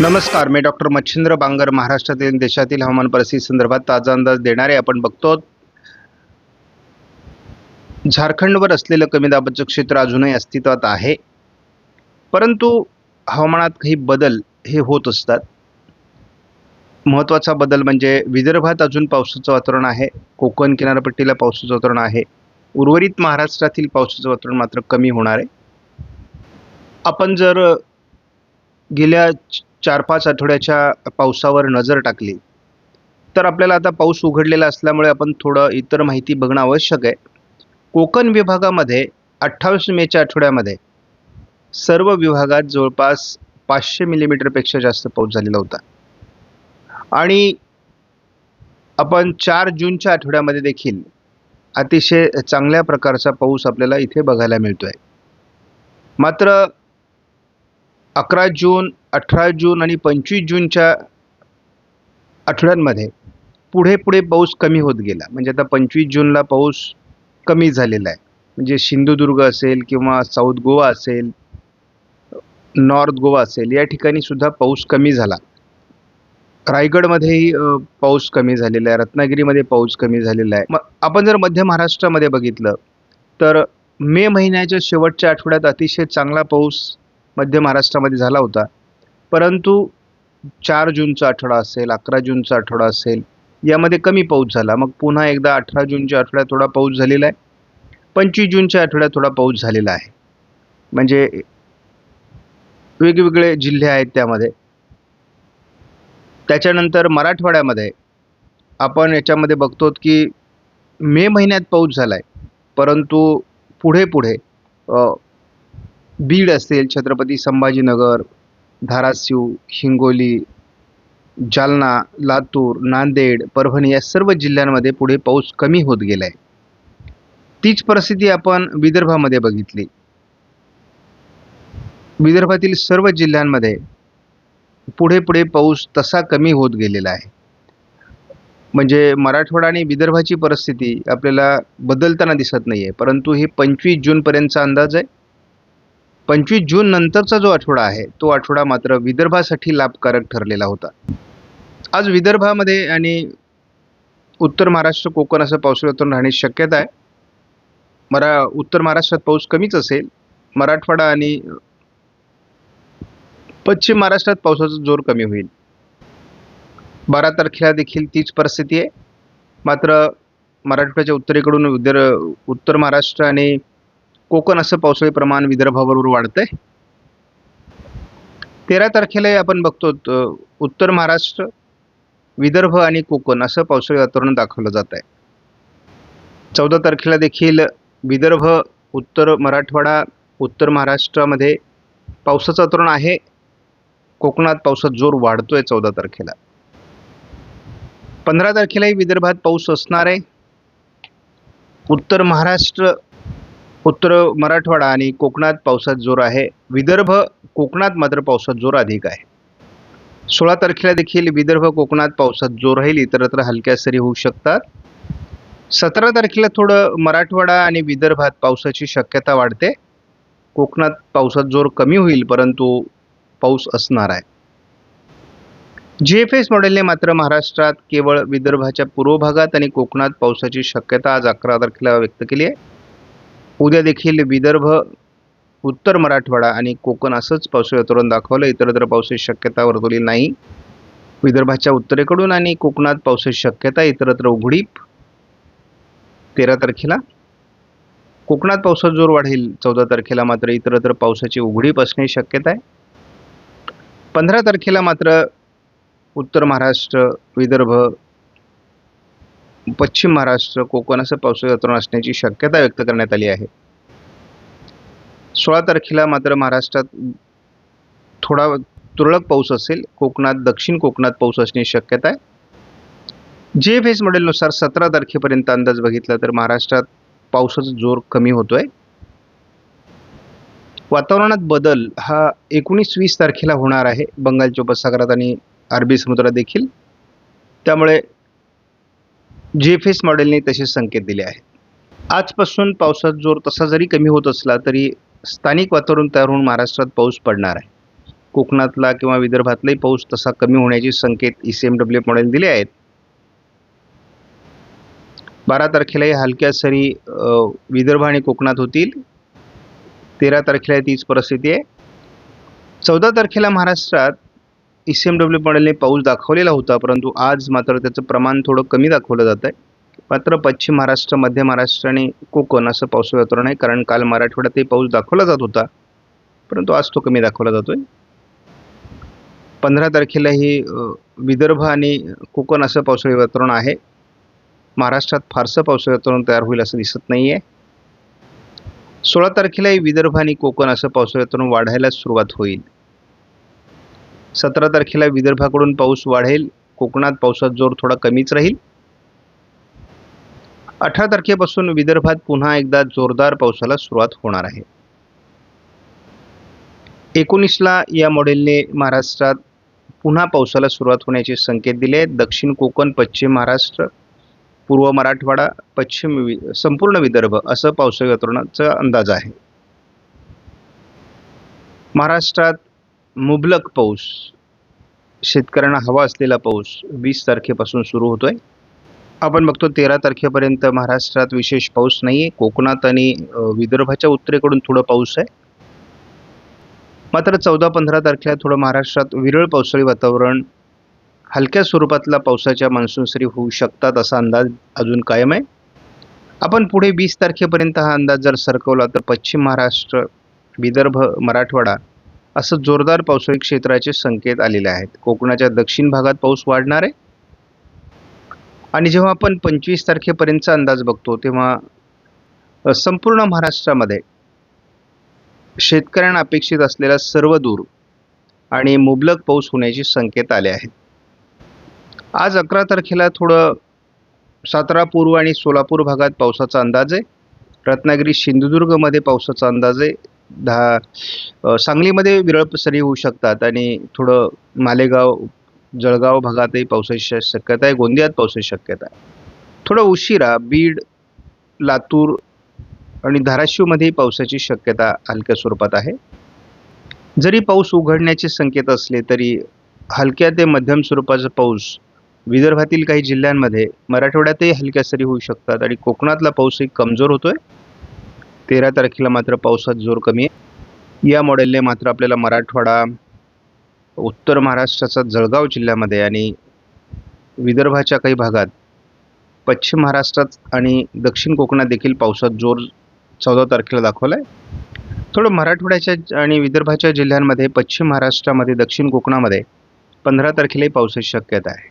नमस्कार मी डॉक्टर मच्छिंद्र बांगर महाराष्ट्रातील देशातील हवामान परिस्थिती संदर्भात ताजा अंदाज देणारे आपण बघतो. झारखंडवर असलेलं कमी दाबाचं क्षेत्र अजूनही अस्तित्वात आहे. परंतु हवामानात काही बदल हे होत असतात. महत्त्वाचा बदल म्हणजे विदर्भात अजून पावसाचं वातावरण आहे. कोकण किनारपट्टीला पावसाचं वातावरण आहे. उर्वरित महाराष्ट्रातील पावसाचं वातावरण मात्र कमी होणार आहे. आपण जर गेल्या चार पाच आठवड्याच्या पावसावर नजर टाकली. तर आपल्याला आता पाऊस उघडलेला असल्यामुळे आपण थोडं इतर माहिती बघणं आवश्यक आहे. कोकण विभागामध्ये अठ्ठावीस मेच्या आठवड्यामध्ये सर्व विभागात जवळपास पाचशे मिलीमीटरपेक्षा जास्त पाऊस झालेला होता. आणि आपण चार जूनच्या आठवड्यामध्ये देखील अतिशय चांगल्या प्रकारचा पाऊस आपल्याला इथे बघायला मिळतो आहे मात्र अकरा जून अठरा जून आणि पंचवीस जूनच्या आठवड्यांमध्ये पुढे पुढे पाऊस कमी होत गेला. म्हणजे आता पंचवीस जूनला पाऊस कमी झालेला आहे. म्हणजे सिंधुदुर्ग असेल किंवा साऊथ गोवा असेल नॉर्थ गोवा असेल या ठिकाणी सुद्धा पाऊस कमी झाला. रायगडमध्येही पाऊस कमी झालेला आहे. रत्नागिरीमध्ये पाऊस कमी झालेला आहे. मग आपण जर मध्य महाराष्ट्रामध्ये बघितलं तर मे महिन्याच्या शेवटच्या आठवड्यात अतिशय चांगला पाऊस मध्य महाराष्ट्रामध्ये झाला होता. परंतु चार जूनचा आठवडा असेल अकरा जूनचा आठवडा असेल यामध्ये कमी पाऊस झाला. मग पुन्हा एकदा अठरा जूनच्या आठवड्यात थोडा पाऊस झालेला आहे. पंचवीस जूनच्या आठवड्यात थोडा पाऊस झालेला आहे. म्हणजे वेगवेगळे जिल्हे आहेत त्यामध्ये. त्याच्यानंतर मराठवाड्यामध्ये आपण याच्यामध्ये बघतो की मे महिन्यात पाऊस झाला आहे परंतु पुढे पुढे बीड असेल छत्रपती संभाजीनगर धाराशिव हिंगोली जालना लातूर नांदेड परभणी या सर्व जिल्ह्यांमध्ये पुढे पाऊस कमी होत गेला आहे तीच परिस्थिती आपण विदर्भामध्ये बघितली. विदर्भातील सर्व जिल्ह्यांमध्ये पुढे पुढे पाऊस तसा कमी होत गेलेला आहे. म्हणजे मराठवाडा आणि विदर्भाची परिस्थिती आपल्याला बदलताना दिसत नाही आहे परंतु हे पंचवीस जूनपर्यंतचा अंदाज आहे. पंचवीस जून नंतरचा जो आठवडा आहे तो आठवडा मात्र विदर्भासाठी लाभकारक ठरलेला होता. आज विदर्भामध्ये आणि उत्तर महाराष्ट्र कोकण असं पावसाळ्यातून वातावरण राहण्याची शक्यता आहे. मरा उत्तर महाराष्ट्रात पाऊस कमीच असेल. मराठवाडा आणि पश्चिम महाराष्ट्रात पावसाचा जोर कमी होईल. बारा तारखेला देखील तीच परिस्थिती आहे. मात्र मराठवाड्याच्या उत्तरेकडून विदर उत्तर महाराष्ट्र आणि कोकण असं पावसाळी प्रमाण विदर्भाबरोबर वाढतंय. तेरा तारखेला आपण बघतो उत्तर महाराष्ट्र विदर्भ आणि कोकण असं पावसाळी वातावरण दाखवलं जात आहे चौदा तारखेला देखील विदर्भ उत्तर मराठवाडा उत्तर महाराष्ट्रामध्ये पावसाचं वातावरण आहे. कोकणात पावसात जोर वाढतोय चौदा तारखेला. पंधरा तारखेलाही विदर्भात पाऊस असणार आहे. उत्तर महाराष्ट्र उत्तर मराठवाडा आणि कोकणात पावसात जोर आहे. विदर्भ कोकणात मात्र पावसात जोर अधिक आहे. सोळा तारखेला देखील विदर्भ कोकणात पावसात जोर राहील इतरत्र हलक्या सरी होऊ शकतात. सतरा तारखेला थोडं मराठवाडा आणि विदर्भात पावसाची शक्यता वाढते. कोकणात पावसात जोर कमी होईल परंतु पाऊस असणार आहे. जी एफ एस मॉडेलने मात्र महाराष्ट्रात केवळ विदर्भाच्या पूर्व भागात आणि कोकणात पावसाची शक्यता आज अकरा तारखेला व्यक्त केली आहे. उद्या देखील विदर्भ उत्तर मराठवाडा आणि कोकण असंच पावसाळी वातावरण दाखवलं. इतरत्र पावसाची शक्यता वर्तवली नाही. विदर्भाच्या उत्तरेकडून आणि कोकणात पावसाची शक्यता इतरत्र उघडीप. तेरा तारखेला कोकणात पावसाचा जोर वाढेल. चौदा तारखेला मात्र इतरत्र पावसाची उघडीप असण्याची शक्यता आहे. पंधरा तारखेला मात्र उत्तर महाराष्ट्र विदर्भ पश्चिम महाराष्ट्र कोकण असं पावसाचं वातावरण असण्याची शक्यता व्यक्त करण्यात आली आहे. सोळा तारखेला मात्र महाराष्ट्रात थोडा तुरळक पाऊस असेल. कोकणात दक्षिण कोकणात पाऊस असण्याची शक्यता आहे. जे एफ एस मॉडेलनुसार सतरा तारखेपर्यंत अंदाज बघितला तर महाराष्ट्रात पावसाचा जोर कमी होतोय. वातावरणात बदल हा एकोणीस वीस तारखेला होणार आहे. बंगालच्या उपसागरात आणि अरबी समुद्रात देखील. त्यामुळे जी एफ एस मॉडेलने तसे संकेत दिले आहेत. आजपासून पावसात जोर तसा जरी कमी होत असला तरी स्थानिक वातावरण तयार होऊन महाराष्ट्रात पाऊस पडणार आहे. कोकणातला किंवा विदर्भातलाही पाऊस तसा कमी होण्याचे संकेत E C M W model दिले आहेत. बारा तारखेलाही हलक्या सरी विदर्भ आणि कोकणात होतील. तेरा तारखेला तीच परिस्थिती आहे. चौदा तारखेला महाराष्ट्रात ई सी एम डब्ल्यू मॉडेलने पाऊस दाखवलेला होता परंतु आज मात्र त्याचं प्रमाण थोडं कमी दाखवलं जात आहे. मात्र पश्चिम महाराष्ट्र मध्य महाराष्ट्र आणि कोकण असं पावसाचं वातावरण आहे कारण काल मराठवाड्यातही पाऊस दाखवला जात होता परंतु आज तो कमी दाखवला जातो आहे पंधरा तारखेलाही ही विदर्भ आणि कोकण असं पावसाळी वातावरण आहे. महाराष्ट्रात फारसं पावसाळी वातावरण तयार होईल असं दिसत नाही आहे सोळा तारखेलाही विदर्भ आणि कोकण असं पावसाळी वातावरण वाढायला सुरुवात होईल. सतरा तारखेला विदर्भाकडून पाऊस वाढेल. कोकणात पावसात जोर थोडा कमीच राहील. अठरा तारखेपासून विदर्भात पुन्हा एकदा जोरदार पावसाला सुरुवात होणार आहे. एकोणीसला या मॉडेलने महाराष्ट्रात पुन्हा पावसाला सुरुवात होण्याचे संकेत दिले. आहेत दक्षिण कोकण पश्चिम महाराष्ट्र पूर्व मराठवाडा पश्चिम वि संपूर्ण विदर्भ असं पावसाळी वातावरणाचा अंदाज आहे. महाराष्ट्रात मुबलक पाऊस. शेतकऱ्यांना हवा असलेला पाऊस वीस तारखेपासून सुरू होतोय. आपण बघतो तेरा तारखेपर्यंत महाराष्ट्रात विशेष पाऊस नाही आहे कोकणात आणि विदर्भाच्या उत्तरेकडून थोडं पाऊस आहे. मात्र चौदा पंधरा तारखेला थोडं महाराष्ट्रात विरळ पावसाळी वातावरण हलक्या स्वरूपातला पावसाच्या मान्सून सरी होऊ शकतात असा अंदाज अजून कायम आहे. आपण पुढे वीस तारखेपर्यंत हा अंदाज जर सरकवला तर पश्चिम महाराष्ट्र विदर्भ मराठवाडा असं जोरदार पावसाळी क्षेत्राचे संकेत आलेले आहेत. कोकणाच्या दक्षिण भागात पाऊस वाढणार आहे? आणि जेव्हा आपण पंचवीस तारखेपर्यंतचा अंदाज बघतो तेव्हा संपूर्ण महाराष्ट्रामध्ये शेतकऱ्यांना अपेक्षित असलेला सर्व दूर आणि मुबलक पाऊस होण्याचे संकेत आले आहेत. आज अकरा तारखेला थोडं सातारा पूर्व आणि सोलापूर भागात पावसाचा अंदाज आहे. रत्नागिरी सिंधुदुर्गमध्ये पावसाचा अंदाज आहे. दहा सांगलीमध्ये विरळ सरी होऊ शकतात आणि थोडं मालेगाव जळगाव भागातही पावसाची शक्यता आहे. गोंदियात पावसाची शक्यता आहे. थोडं उशिरा बीड लातूर आणि धाराशिवमध्येही पावसाची शक्यता हलक्या स्वरूपात आहे. जरी पाऊस उघडण्याचे संकेत असले तरी हलक्या ते मध्यम स्वरूपाचा पाऊस विदर्भातील काही जिल्ह्यांमध्ये मराठवाड्यातही हलक्या सरी होऊ शकतात आणि कोकणातला पाऊसही कमजोर होतोय. तेरा तारखेला मात्र पावसात जोर कमी आहे. या मॉडेलने मात्र आपल्याला मराठवाडा उत्तर महाराष्ट्राचा जळगाव जिल्ह्यामध्ये आणि विदर्भाच्या काही भागात पश्चिम महाराष्ट्रात आणि दक्षिण कोकणात देखील पावसात जोर चौदा तारखेला दाखवला आहे थोडं मराठवाड्याच्या आणि विदर्भाच्या जिल्ह्यांमध्ये पश्चिम महाराष्ट्रामध्ये दक्षिण कोकणामध्ये पंधरा तारखेलाही पावसाची शक्यता आहे.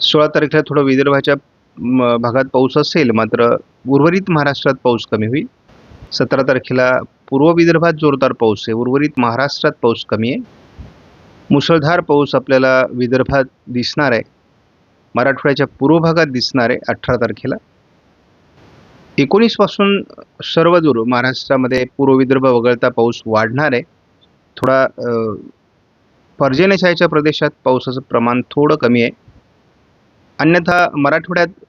सोळा तारखेला थोडं विदर्भाच्या म, भागात पाऊस असेल मात्र उर्वरित महाराष्ट्रात पाऊस कमी होईल. सतरा तारखेला पूर्व विदर्भात जोरदार पाऊस आहे. उर्वरित महाराष्ट्रात पाऊस कमी आहे. मुसळधार पाऊस आपल्याला विदर्भात दिसणार आहे. मराठवाड्याच्या पूर्व भागात दिसणार आहे अठरा तारखेला. एकोणीसपासून सर्वदूर महाराष्ट्रामध्ये पूर्व विदर्भ वगळता पाऊस वाढणार आहे. थोडा अ, प्रदेशात पावसाचं प्रमाण थोडं कमी आहे. अन्यथा मराठवाड्यात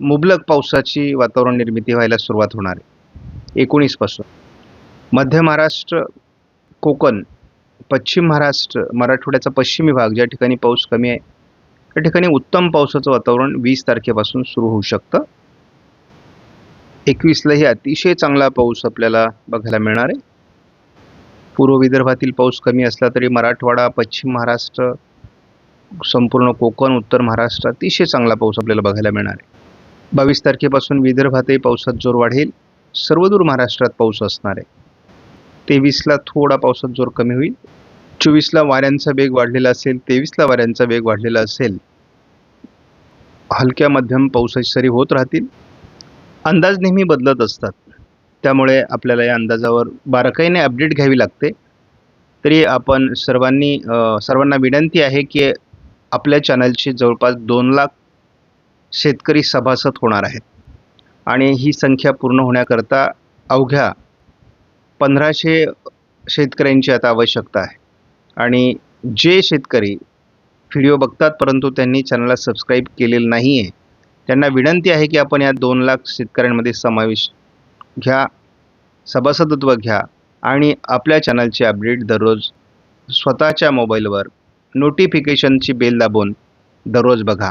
मुबलक पावसाची वातावरण निर्मिती व्हायला सुरुवात होणार आहे. एकोणीसपासून मध्य महाराष्ट्र कोकण पश्चिम महाराष्ट्र मराठवाड्याचा पश्चिमी भाग ज्या ठिकाणी पाऊस कमी आहे त्या ठिकाणी उत्तम पावसाचं वातावरण वीस तारखेपासून सुरू होऊ शकतं. एकवीसलाही अतिशय चांगला पाऊस आपल्याला बघायला मिळणार आहे. पूर्व विदर्भातील पाऊस कमी असला तरी मराठवाडा पश्चिम महाराष्ट्र संपूर्ण कोकण उत्तर महाराष्ट्र अतिशय चांगला पाऊस आपल्याला बघायला मिळणार आहे. बावीस तारखेपासून विदर्भातही पावसात जोर वाढेल. सर्वदूर महाराष्ट्रात पाऊस असणार आहे. तेवीसला थोडा पावसात जोर कमी होईल. चोवीसला वाऱ्यांचा वेग वाढलेला असेल तेवीसला वाऱ्यांचा वेग वाढलेला असेल हलक्या मध्यम पावसाची सरी होत राहतील. अंदाज नेहमी बदलत असतात. त्यामुळे आपल्याला या अंदाजावर बारकाईने अपडेट घ्यावी लागते. तरी आपण सर्वांनी सर्वांना विनंती आहे की आपल्या चॅनलचे जवळपास दोन लाख शेतकरी सभासद होणार आहेत. आणि ही संख्या पूर्ण होण्याकरता अवघ्या पंधराशे शेतकऱ्यांची आता आवश्यकता आहे. आणि जे शेतकरी व्हिडिओ बघतात परंतु त्यांनी चॅनलला सबस्क्राईब केलेलं नाही आहे त्यांना विनंती आहे की आपण या दोन लाख शेतकऱ्यांमध्ये समावेश घ्या सभासदत्व घ्या आणि आपल्या चॅनलचे अपडेट दररोज स्वतःच्या मोबाईलवर नोटिफिकेशनची बेल दाबून दररोज बघा.